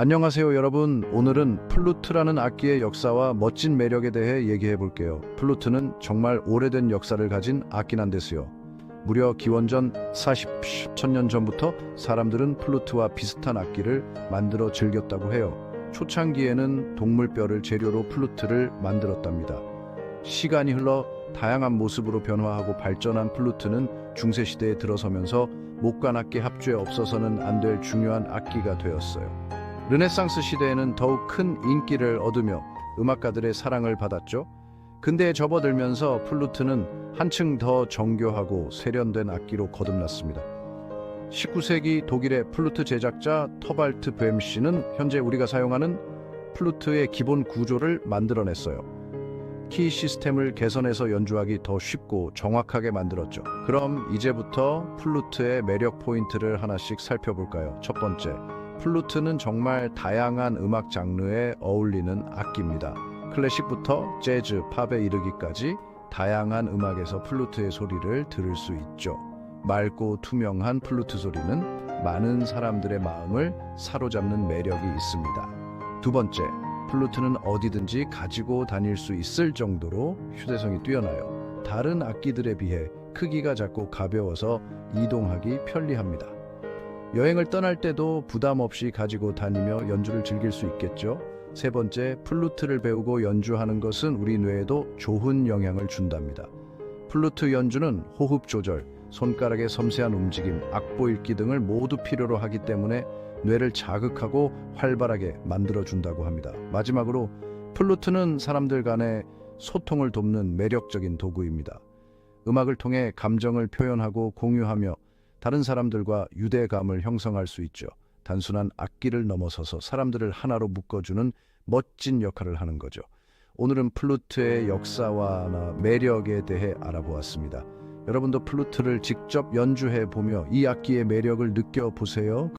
안녕하세요 여러분. 오늘은 플루트라는 악기의 역사와 멋진 매력에 대해 얘기해 볼게요. 플루트는 정말 오래된 역사를 가진 악기난데스요. 무려 기원전 40, 10년 전부터 사람들은 플루트와 비슷한 악기를 만들어 즐겼다고 해요. 초창기에는 동물뼈를 재료로 플루트를 만들었답니다. 시간이 흘러 다양한 모습으로 변화하고 발전한 플루트는 중세시대에 들어서면서 목관악기 합주에 없어서는 안 될 중요한 악기가 되었어요 르네상스 시대에는 더욱 큰 인기를 얻으며 음악가들의 사랑을 받았죠. 근대에 접어들면서 플루트는 한층 더 정교하고 세련된 악기로 거듭났습니다. 19세기 독일의 플루트 제작자 터발트 뱀씨는 현재 우리가 사용하는 플루트의 기본 구조를 만들어냈어요. 키 시스템을 개선해서 연주하기 더 쉽고 정확하게 만들었죠. 그럼 이제부터 플루트의 매력 포인트를 하나씩 살펴볼까요? 첫 번째, 플루트는 정말 다양한 음악 장르에 어울리는 악기입니다. 클래식부터 재즈, 팝에 이르기까지 다양한 음악에서 플루트의 소리를 들을 수 있죠. 맑고 투명한 플루트 소리는 많은 사람들의 마음을 사로잡는 매력이 있습니다. 두 번째, 플루트는 어디든지 가지고 다닐 수 있을 정도로 휴대성이 뛰어나요. 다른 악기들에 비해 크기가 작고 가벼워서 이동하기 편리합니다. 여행을 떠날 때도 부담 없이 가지고 다니며 연주를 즐길 수 있겠죠. 세 번째, 플루트를 배우고 연주하는 것은 우리 뇌에도 좋은 영향을 준답니다. 플루트 연주는 호흡 조절, 손가락의 섬세한 움직임, 악보 읽기 등을 모두 필요로 하기 때문에 뇌를 자극하고 활발하게 만들어 준다고 합니다. 마지막으로 플루트는 사람들 간의 소통을 돕는 매력적인 도구입니다. 음악을 통해 감정을 표현하고 공유하며 다른 사람들과 유대감을 형성할 수 있죠. 단순한 악기를 넘어서서 사람들을 하나로 묶어주는 멋진 역할을 하는 거죠. 오늘은 플루트의 역사와 매력에 대해 알아보았습니다. 여러분도 플루트를 직접 연주해 보며 이 악기의 매력을 느껴보세요.